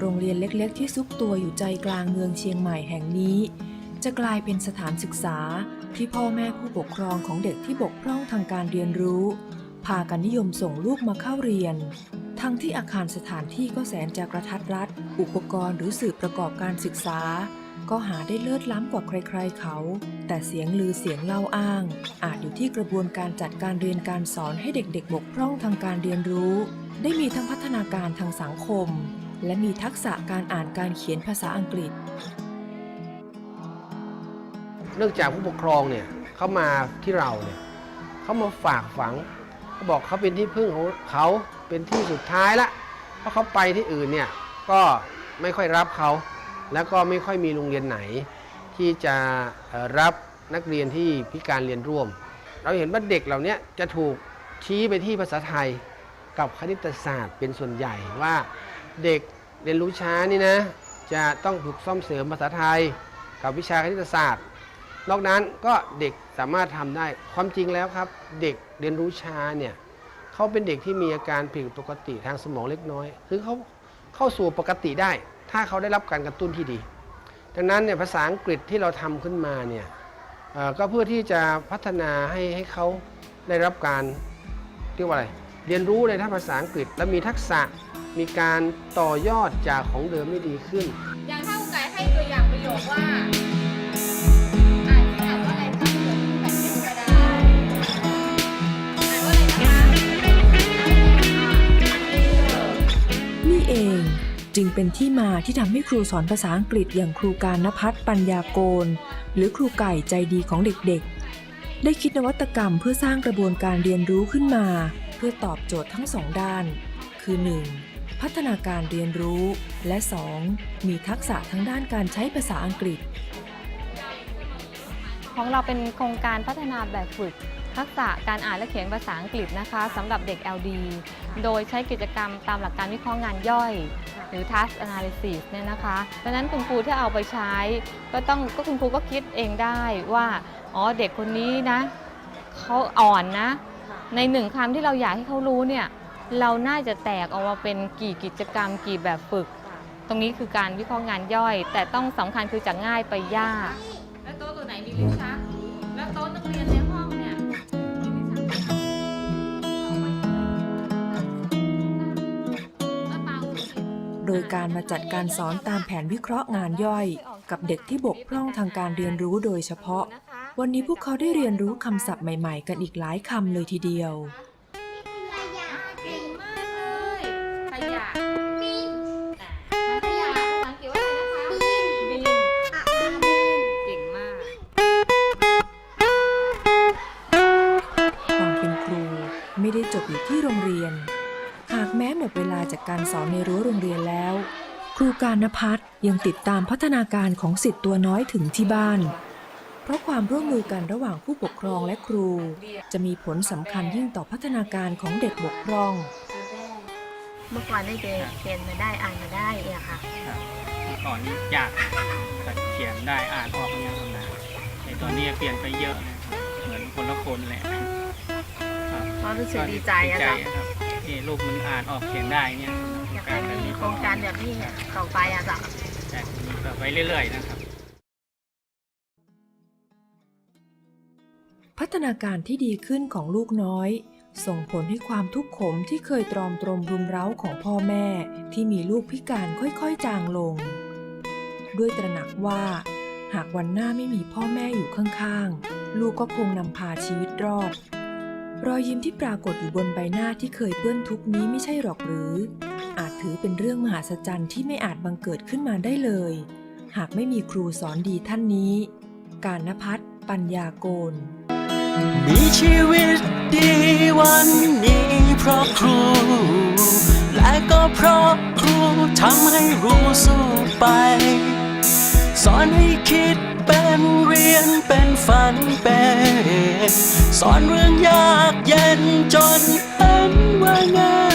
โรงเรียนเล็กๆ ที่ซุกตัวอยู่ใจกลางเมืองเชียงใหม่แห่งนี้ จะกลายเป็นสถานศึกษาที่พ่อแม่ผู้ปกครองของเด็กที่บกพร่องทางการเรียนรู้ พากันนิยมส่งลูกมาเข้าเรียน ทั้งที่อาคารสถานที่ก็แสนจะกระทัดรัด อุปกรณ์หรือสื่อประกอบการศึกษา ก็หาได้เลิศล้ำกว่าใครๆเขา แต่เสียงลือเสียงเล่าอ้าง อาจอยู่ที่กระบวนการจัดการเรียนการสอนให้เด็กๆ บกพร่องทางการเรียนรู้ ได้มีทั้งพัฒนาการทางสังคม และมีทักษะการอ่านการเขียนภาษาอังกฤษ เนื่องจากผู้ปกครองเนี่ยเขามาที่เราเนี่ยเขามาฝากฝังเขาบอกเขาเป็นที่พึ่งของเขาเป็นที่สุดท้ายละเพราะเขาไปที่อื่นเนี่ยก็ไม่ค่อยรับเขา แล้วก็ไม่ค่อยมีโรงเรียนไหน ที่จะรับนักเรียนที่พิการเรียนร่วม เราเห็นว่าเด็กเหล่านี้จะถูกชี้ไปที่ภาษาไทยกับคณิตศาสตร์เป็นส่วนใหญ่ว่า เด็กเรียนรู้ช้านี่นะ จะต้องถูกซ่อมเสริมภาษาไทย กับวิชาคณิตศาสตร์ นอกนั้นก็เด็กสามารถทำได้ความจริงแล้วครับ เด็กเรียนรู้ช้าเนี่ยเขาเป็นเด็กที่มีอาการผิดปกติทางสมองเล็กน้อย คือเขาเข้าสู่ปกติได้ ถ้าเขาได้รับการกระตุ้นที่ดี ดังนั้นเนี่ยภาษาอังกฤษที่เราทำขึ้นมาเนี่ยก็เพื่อที่จะพัฒนาให้ให้เขาได้รับการเรียกว่าอะไรเรียนรู้ในทางภาษาอังกฤษและมีทักษะ มีการต่อยอดจากของเดิมให้ดีขึ้น อย่างถ้าคุณไก่ให้ตัวอย่างประโยคว่าอ่านอ่านว่าอะไรคะประโยคที่แบบเป็นกระดาษอ่านว่าอะไรนะคะนี่เองจึงเป็นที่มาที่ทำให้ครูสอนภาษาอังกฤษอย่างครูการนภัทรปัญญาโกลหรือครูไก่ใจดีของเด็กๆ ได้คิดนวัตกรรมเพื่อสร้างกระบวนการเรียนรู้ขึ้นมา เพื่อตอบโจทย์ทั้งสองด้าน คือ 1. พัฒนาการเรียนรู้ และ 2. มีทักษะทั้งด้านการใช้ภาษาอังกฤษ ของเราเป็นโครงการพัฒนาแบบฝึก ทักษะการอ่านและเขียนภาษาอังกฤษนะคะสำหรับเด็ก LD โดยใช้กิจกรรมตามหลักการวิเคราะห์งานย่อย หรือ task analysis เนี่ยนะคะดังนั้นคุณครูที่เอาไปใช้ ก็ต้องก็คุณครูก็คิดเองได้ว่าอ๋อเด็กคนนี้นะเขาอ่อนนะ ในหนึ่งคำที่เราอยากให้เขารู้เนี่ย เราน่าจะแตกออกมาเป็นกี่กิจกรรมกี่แบบฝึก ตรงนี้คือการวิเคราะห์งานย่อย แต่ต้องสำคัญคือจากง่ายไปยาก แล้วโต๊ะตัวไหนมีลิ้นชัก แล้วโต๊ะนักเรียนในห้องเนี่ยมีลิ้นชักไหมเอาไว้แล้วเปล่าสิโดยการมาจัดการสอนตามแผนวิเคราะห์งานย่อย กับเด็กที่บกพร่องทางการเรียนรู้โดยเฉพาะ วันนี้พวกเขาได้เรียนรู้คำศัพท์ใหม่ ๆ กันอีกหลายคำเลยทีเดียว ลาจากการสอนในรั้วโรงเรียนแล้ว ครูการนพัฒน์ยังติดตามพัฒนาการของสิทธิ์ตัวน้อยถึงที่บ้าน เพราะความร่วมมือกันระหว่างผู้ปกครองและครู จะมีผลสำคัญยิ่งต่อพัฒนาการของเด็กบกพร่อง เมื่อก่อนได้เขียนมาได้อ่านมาได้เนี่ยค่ะครับเมื่อก่อนนี่ยากแต่เขียนได้อ่านออกเนี่ยทำได้ไอ้ตอนนี้เปลี่ยนไปเยอะนะครับเหมือนคนละคนแหละครับก็รู้สึกดีใจอะดีครั บครับที่ลูกมันอ่านออกเขียนได้เนี่ยอยากให้มีโครงการแบบนี้ต่อไปอะจ้ะแต่นี้ก็ไปเรื่อยๆนะครับ พัฒนาการที่ดีขึ้นของลูกน้อย ส่งผลให้ความทุกข์ขมที่เคยตรอมตรมรุมเร้าของพ่อแม่ ที่มีลูกพิการค่อยๆจางลง ด้วยตระหนักว่า หากวันหน้าไม่มีพ่อแม่อยู่ข้างๆ ลูกก็คงนำพาชีวิตรอด รอยยิ้มที่ปรากฏอยู่บนใบหน้าที่เคยเปื้อนทุกนี้ไม่ใช่หรอกหรือ อาจถือเป็นเรื่องมหัศจรรย์ที่ไม่อาจบังเกิดขึ้นมาได้เลย หากไม่มีครูสอนดีท่านนี้ การนพัฒน์ปัญญาโกลมีชีวิตดีวันนี้เพราะครู และก็เพราะครูทำให้รู้สู้ไป สอนให้คิดเป็นเรียนเป็นฝันเป็นสอนเรื่องยากเย็นจนเป็นว่าง่าย